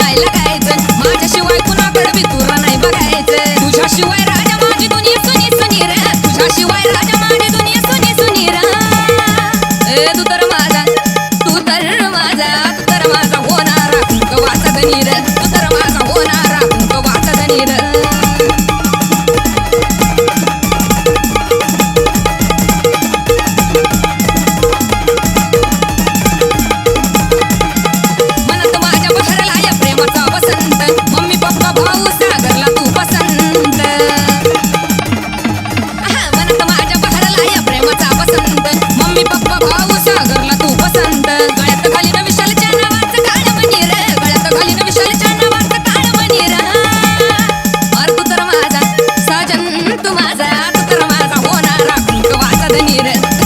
नाही लागायचं माझ्याशिवाय कुणाकडे मी तुला नाही बघायचं. तुझ्याशिवाय राजा माझी दुनिया सुनी सुनी रे तुझ्याशिवाय राजा माझी दुनिया सुनी सुनी रे तू तर माझा तू तर माझा तू तर माझा होणारा वाचा धनी रे